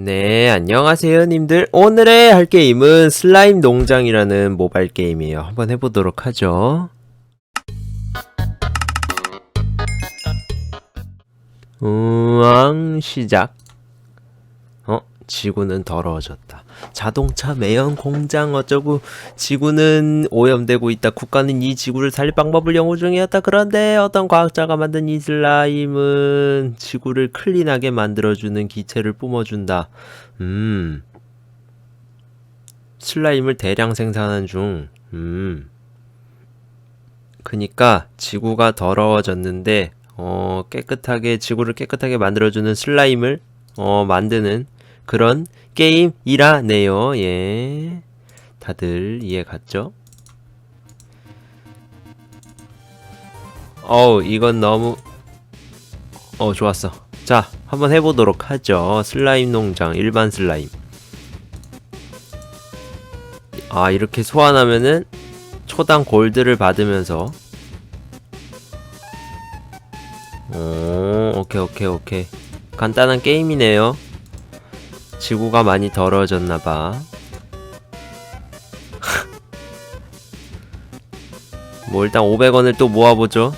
네, 안녕하세요, 님들. 오늘의 할 게임은 슬라임 농장이라는 모바일 게임이에요. 한번 해보도록 하죠. 우왕, 시작. 어, 지구는 더러워졌다. 자동차 매연 공장 어쩌고 지구는 오염되고 있다. 국가는 이 지구를 살릴 방법을 연구 중이었다. 그런데 어떤 과학자가 만든 이 슬라임은 지구를 클린하게 만들어주는 기체를 뿜어준다. 음. 슬라임을 대량 생산한 중. 음. 그니까 지구가 더러워졌는데 어, 깨끗하게 지구를 깨끗하게 만들어주는 슬라임을 어, 만드는 그런 게임이라네요. 예. 다들 이해 갔죠? 어우, 이건 너무 어, 좋았어. 자, 한번 해보도록 하죠. 슬라임 농장, 일반 슬라임. 아, 이렇게 소환하면은 초당 골드를 받으면서 오, 오케이, 오케이, 오케이. 간단한 게임이네요. 지구가 많이 더러워졌나봐. 뭐, 일단 500원을 또 모아보죠.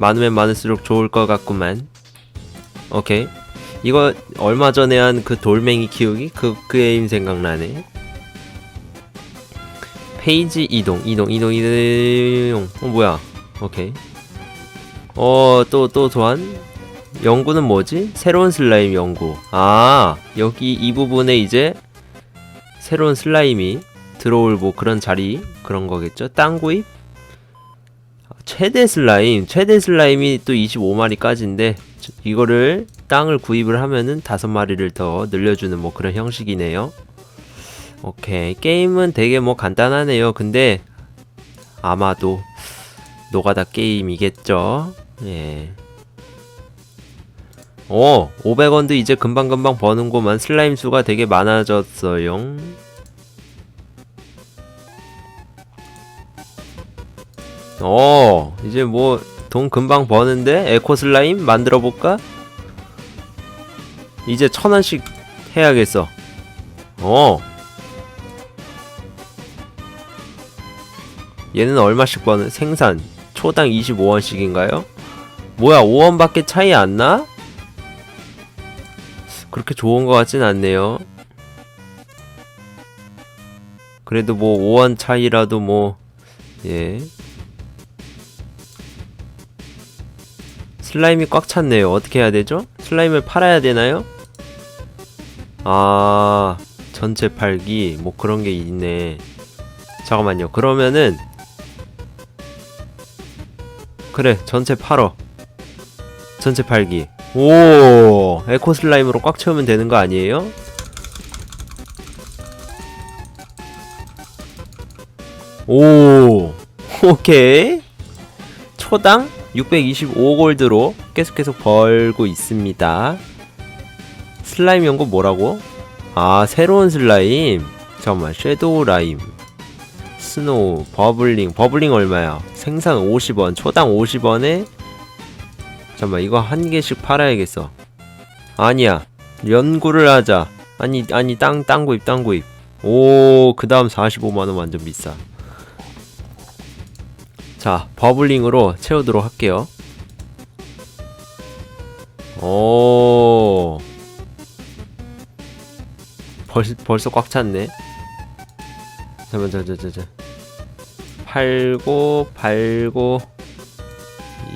많으면 많을수록 좋을 것 같구만. 오케이. 이거 얼마 전에 한 그 돌멩이 키우기? 그, 그 게임 생각나네. 페이지 이동, 이동, 이동, 이동. 어, 뭐야. 오케이. 어, 또, 또 소환? 연구는 뭐지? 새로운 슬라임 연구. 아, 여기 이 부분에 이제 새로운 슬라임이 들어올 뭐 그런 자리, 그런 거겠죠? 땅 구입? 최대 슬라임, 최대 슬라임이 또 25마리까지인데, 이거를 땅을 구입을 하면은 다섯 마리를 더 늘려주는 뭐 그런 형식이네요. 오케이. 게임은 되게 뭐 간단하네요. 근데, 아마도, 노가다 게임이겠죠? 예. 오, 500원도 이제 금방금방 버는구만. 슬라임 수가 되게 많아졌어요. 어, 이제 뭐, 돈 금방 버는데? 에코 슬라임 만들어 볼까? 이제 천 원씩 해야겠어. 어. 얘는 얼마씩 버는? 생산. 초당 25원씩인가요? 뭐야, 5원밖에 차이 안 나? 그렇게 좋은 것 같진 않네요. 그래도 뭐 5원 차이라도 뭐 예. 슬라임이 꽉 찼네요. 어떻게 해야 되죠? 슬라임을 팔아야 되나요? 아, 전체 팔기 뭐 그런 게 있네. 잠깐만요. 그러면은 그래, 전체 팔어. 전체 팔기. 오, 에코 슬라임으로 꽉 채우면 되는 거 아니에요? 오, 오케이. 초당 625골드로 계속 계속 벌고 있습니다. 슬라임 연구 뭐라고? 아, 새로운 슬라임. 잠깐만, 섀도우 라임. 스노우, 버블링. 버블링 얼마야? 생산 50원, 초당 50원에 잠깐만 이거 한 개씩 팔아야겠어. 아니야. 연구를 하자. 아니 아니 땅 땅 구입 땅 구입. 오, 그 다음 45만 원 완전 비싸. 자, 버블링으로 채우도록 할게요. 오. 벌, 벌써 꽉 찼네. 잠깐만, 잠깐만, 잠깐만. 팔고, 팔고,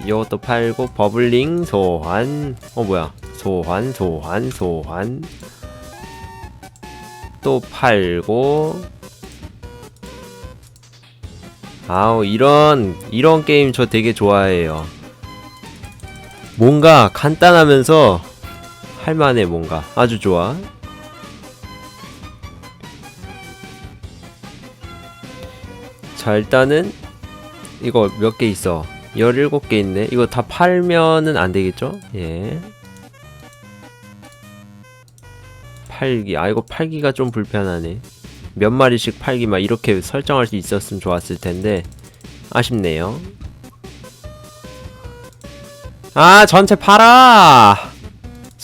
이것도 팔고 버블링 소환. 어 뭐야? 소환 소환 소환. 또 팔고. 아우 이런 이런 게임 저 되게 좋아해요. 뭔가 간단하면서 할만해 뭔가. 아주 좋아. 자 일단은 이거 몇 개 있어 17개 있네. 이거 다 팔면은 안 되겠죠? 예. 팔기. 아, 이거 팔기가 좀 불편하네. 몇 마리씩 팔기 막 이렇게 설정할 수 있었으면 좋았을 텐데. 아쉽네요. 아, 전체 팔아!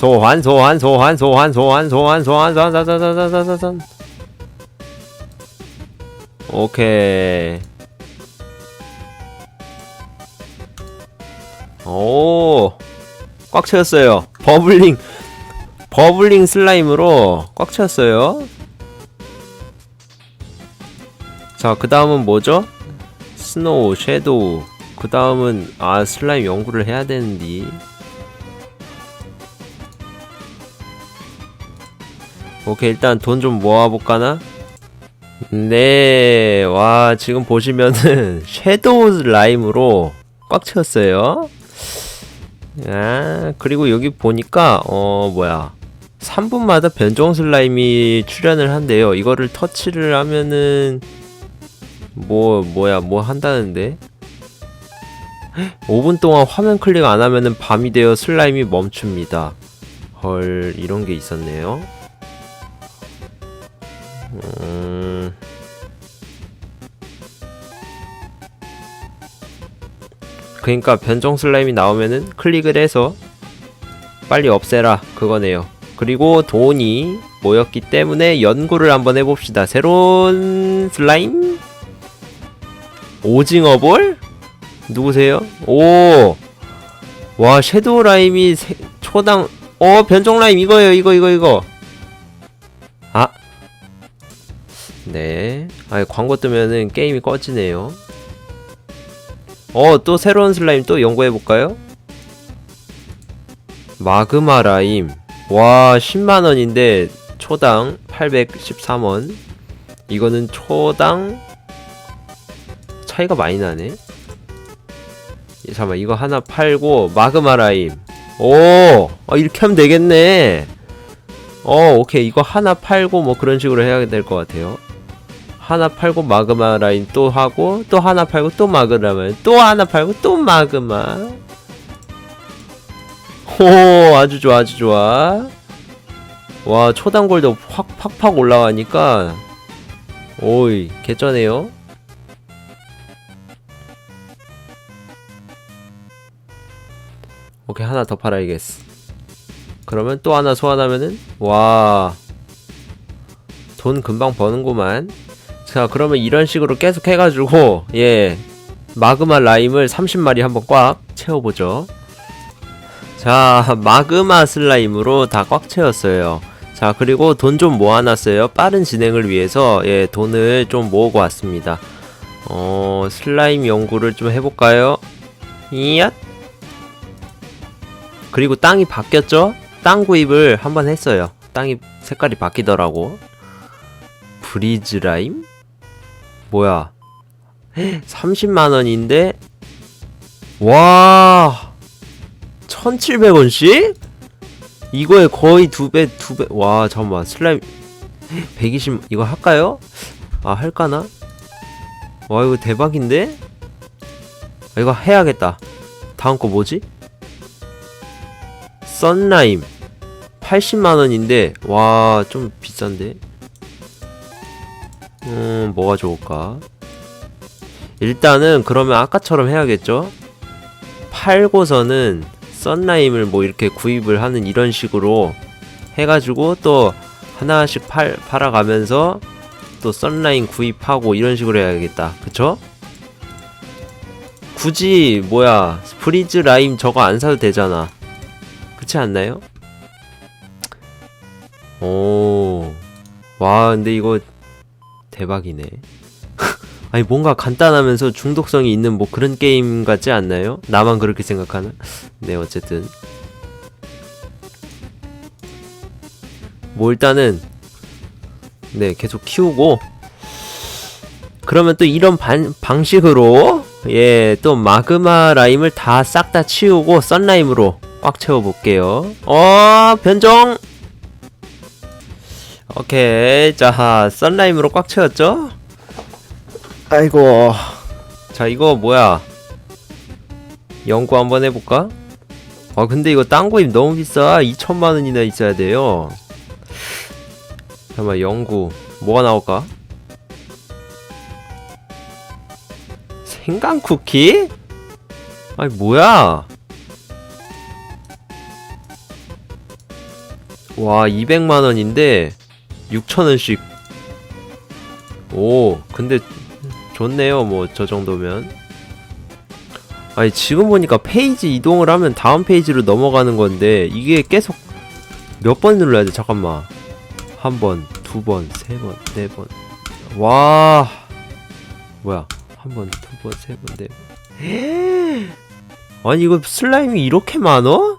소환 소환 소환 소환 소환 소환 소환 소환 소환 소환 소환 소환 소환 오케이 오 꽉 채웠어요 버블링 버블링 슬라임으로 꽉 채웠어요 자 그 다음은 뭐죠? 스노우 섀도우 그 다음은 아 슬라임 연구를 해야 되는데 오케이 일단 돈 좀 모아볼까나? 네, 와 지금 보시면은 섀도우 라임으로 꽉 채웠어요. 아 그리고 여기 보니까 어 뭐야 3분마다 변종 슬라임이 출연을 한대요. 이거를 터치를 하면은 뭐 뭐야 뭐 한다는데 5분 동안 화면 클릭 안 하면은 밤이 되어 슬라임이 멈춥니다. 헐 이런 게 있었네요. 음... 그러니까 변종 슬라임이 나오면은 클릭을 해서 빨리 없애라 그거네요. 그리고 돈이 모였기 때문에 연구를 한번 해봅시다. 새로운 슬라임? 오징어볼? 누구세요? 오! 와, 섀도우 라임이 세- 초당, 어, 변종 라임 이거예요, 이거, 이거, 이거. 아. 네. 아, 광고 뜨면은 게임이 꺼지네요. 어, 또 새로운 슬라임 또 연구해볼까요? 마그마 라임. 와, 10만원인데, 초당 813원. 이거는 초당, 차이가 많이 나네. 예, 잠깐만, 이거 하나 팔고, 마그마 라임. 오! 어, 이렇게 하면 되겠네. 어, 오케이. 이거 하나 팔고, 뭐 그런 식으로 해야 될 것 같아요. 하나 팔고 마그마 라인 또 하고 또 하나 팔고 또 마그마 라인 또 하나 팔고 또 마그마. 오 아주 좋아 아주 좋아. 와 초단골도 확 팍팍 올라가니까. 오이 개쩌네요. 오케이 하나 더 팔아야겠어. 그러면 또 하나 소환하면은 와. 돈 금방 버는구만 자 그러면 이런 식으로 계속 해가지고 예 마그마 라임을 30마리 한번 꽉 채워보죠. 자 마그마 슬라임으로 다 꽉 채웠어요. 자 그리고 돈 좀 모아놨어요. 빠른 진행을 위해서 예 돈을 좀 모으고 왔습니다. 어 슬라임 연구를 좀 해볼까요? 이앗! 그리고 땅이 바뀌었죠? 땅 구입을 한번 했어요. 땅이 색깔이 바뀌더라고. 브리즈 라임 뭐야 30만원인데 와 1700원씩? 이거에 거의 두배 두배 와 잠깐만 슬라임 120 이거 할까요? 아 할까나? 와 이거 대박인데? 아, 이거 해야겠다 다음 거 뭐지? 썬라임 80만원인데 와 좀 비싼데 음, 뭐가 좋을까? 일단은 그러면 아까처럼 해야겠죠? 팔고서는 썬라임을 뭐 이렇게 구입을 하는 이런 식으로 해가지고 또 하나씩 팔, 팔아가면서 또 썬라임 구입하고 이런 식으로 해야겠다. 그쵸? 굳이 뭐야 프리즈 라임 저거 안 사도 되잖아. 그렇지 않나요? 오. 와, 근데 이거 대박이네. 아니 뭔가 간단하면서 중독성이 있는 뭐 그런 게임 같지 않나요? 나만 그렇게 생각하나? 네 어쨌든 뭐 일단은 네 계속 키우고 그러면 또 이런 반, 방식으로 예 또 마그마 라임을 다 싹 다 치우고 썬라임으로 꽉 채워 볼게요 어 변종 오케이 자 썬라임으로 꽉 채웠죠? 아이고 자 이거 뭐야 연구 한번 해볼까? 아 근데 이거 땅 구입 너무 비싸 2천만원이나 있어야 돼요 잠깐만 연구 뭐가 나올까? 생강 쿠키? 아니 뭐야 와 200만원인데 6천원씩 오 근데 좋네요 뭐 저 정도면 아니 지금 보니까 페이지 이동을 하면 다음 페이지로 넘어가는 건데 이게 계속 몇 번 눌러야 돼 잠깐만 한 번, 두 번, 세 번, 네 번. 와 뭐야 한 번, 두 번, 세 번, 네 번. 아니 이거 슬라임이 이렇게 많어?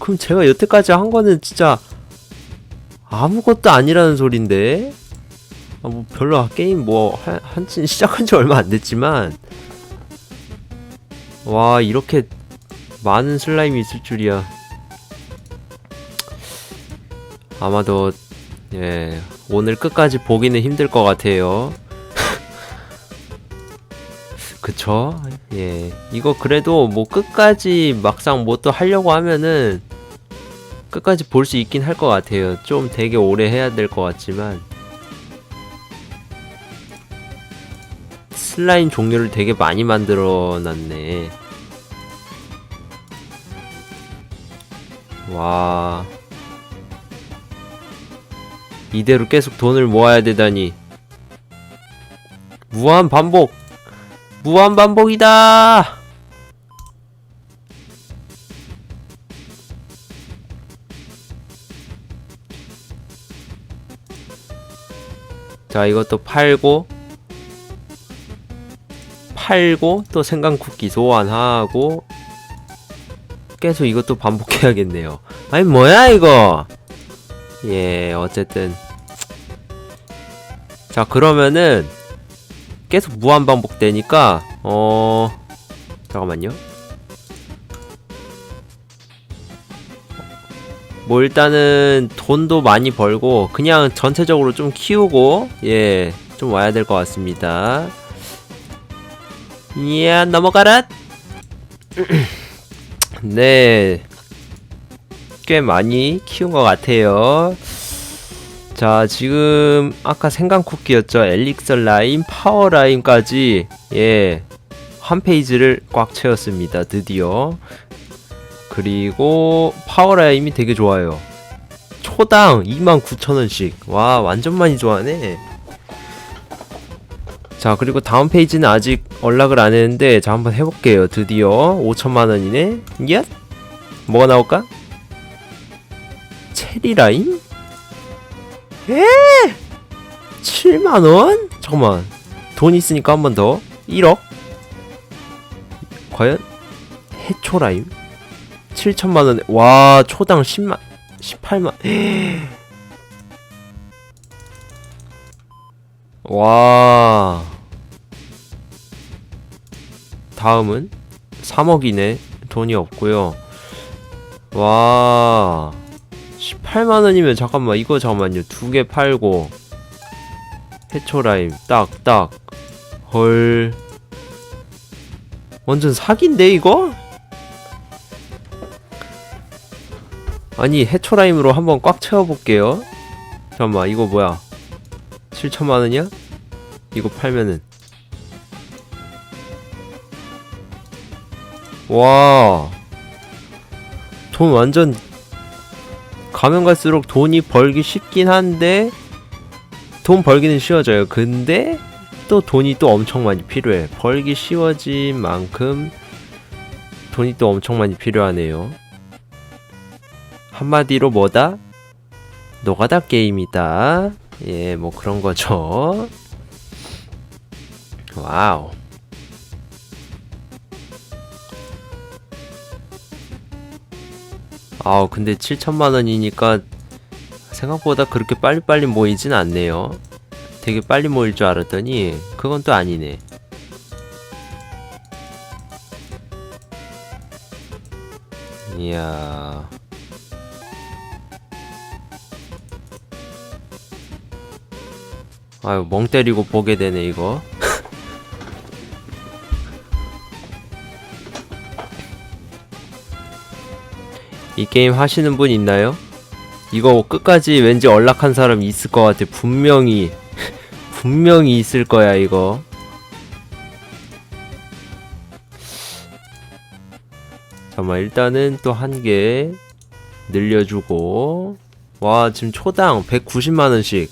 그럼 제가 여태까지 한 거는 진짜 아무것도 아니라는 소린데? 아, 뭐 별로 게임 뭐 한, 한지 시작한 지 얼마 안 됐지만. 와 이렇게 많은 슬라임이 있을 줄이야. 아마도 예 오늘 끝까지 보기는 힘들 것 같아요. 그쵸? 예. 이거 그래도 뭐 끝까지 막상 뭐 또 하려고 하면은 끝까지 볼 수 있긴 할 것 같아요 좀 되게 오래 해야 될 것 같지만 슬라임 종류를 되게 많이 만들어 놨네. 와. 이대로 계속 돈을 모아야 되다니. 무한 반복! 무한 반복이다! 자, 이것도 팔고, 팔고 또 생강 쿠키 소환하고 계속 이것도 반복해야겠네요. 아니 뭐야 이거? 예 어쨌든 자 그러면은 계속 무한 반복되니까 어 잠깐만요. 뭐 일단은 돈도 많이 벌고 그냥 전체적으로 좀 키우고 예 좀 와야 될 것 같습니다. 이야 넘어가라 네. 꽤 많이 키운 것 같아요. 자, 지금 아까 생강 쿠키였죠. 엘릭서 라임, 파워 라임까지 예. 한 페이지를 꽉 채웠습니다. 드디어. 그리고 파워 라임이 되게 좋아요. 초당 29,000원씩. 와, 완전 많이 좋아하네. 자 그리고 다음 페이지는 아직 연락을 안 했는데 자 한번 해볼게요 드디어 5천만원이네 얏 뭐가 나올까? 체리라임? 에 7만원? 잠깐만 돈 있으니까 한 번 더 1억? 과연? 해초라임? 7천만원에 와 초당 10만 18만 와 다음은 3억이네. 돈이 없고요. 와. 18만 원이면 잠깐만 이거 잠깐만요. 두 개 팔고 해초 라임 딱 딱. 헐. 완전 사기인데 이거? 아니 해초 라임으로 한번 꽉 채워 볼게요. 잠깐만 이거 뭐야? 7천만 원이야? 이거 팔면은 와. 돈 완전 가면 갈수록 돈이 벌기 쉽긴 한데 돈 벌기는 쉬워져요. 근데 또 돈이 또 엄청 많이 필요해. 벌기 쉬워진 만큼 돈이 또 엄청 많이 필요하네요. 한마디로 뭐다? 노가다 게임이다. 예, 뭐 그런 거죠. 와우. 아 근데 7천만 원이니까 생각보다 그렇게 빨리빨리 모이진 않네요. 되게 빨리 모일 줄 알았더니 그건 또 아니네. 이야. 아유 멍 때리고 보게 되네 이거. 이 게임 하시는 분 있나요? 이거 끝까지 왠지 연락한 사람 있을 것 같아. 분명히 분명히 있을 거야 이거. 잠깐만 일단은 또 한 개 늘려주고 와 지금 초당 190만원씩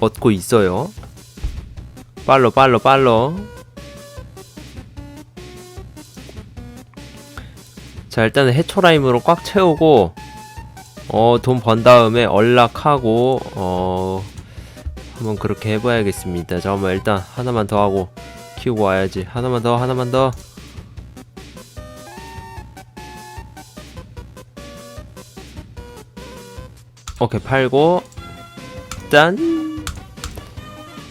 얻고 있어요. 빨로 빨로 빨로 자 일단은 해초라임으로 꽉 채우고 어 돈 번 다음에 언락하고 어 한번 그렇게 해봐야겠습니다. 잠깐만 일단 하나만 더 하고 키우고 와야지. 하나만 더 하나만 더. 오케이 팔고 짠.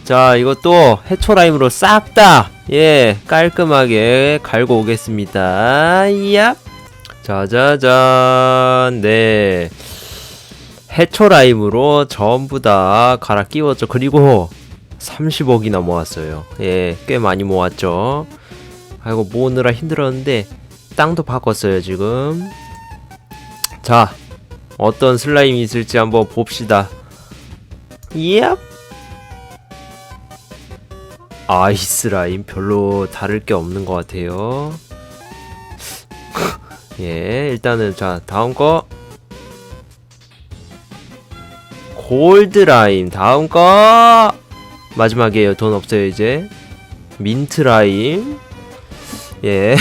자 이것도 해초라임으로 싹 다 예 깔끔하게 갈고 오겠습니다. 얍. 짜자잔 네 해초라임으로 전부 다 갈아 끼웠죠. 그리고 30억이나 모았어요. 예, 꽤 많이 모았죠. 아이고 모으느라 힘들었는데 땅도 바꿨어요 지금. 자 어떤 슬라임이 있을지 한번 봅시다. 얍. 아이스라임 별로 다를 게 없는 것 같아요. 예, 일단은 자 다음 거 골드라임 다음 거 마지막이에요. 돈 없어요 이제 민트라임 예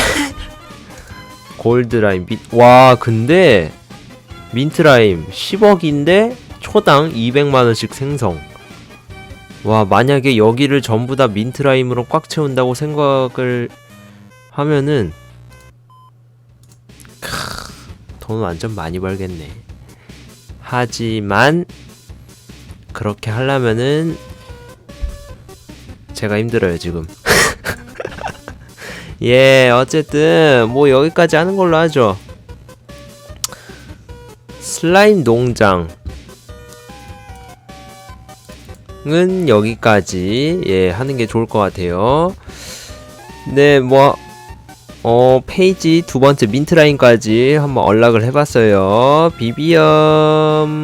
골드라임 민... 와 근데 민트 라임 10억인데 초당 200만원씩 생성. 와, 만약에 여기를 전부 다 민트라임으로 꽉 채운다고 생각을 하면은, 크, 돈 완전 많이 벌겠네. 하지만, 그렇게 하려면은, 제가 힘들어요, 지금. 예, 어쨌든, 뭐, 여기까지 하는 걸로 하죠. 슬라임 농장 은 여기까지 예 하는 게 좋을 것 같아요. 네, 뭐 어, 페이지 두 번째 민트 라인까지 한번 언락을 해봤어요. 비비엄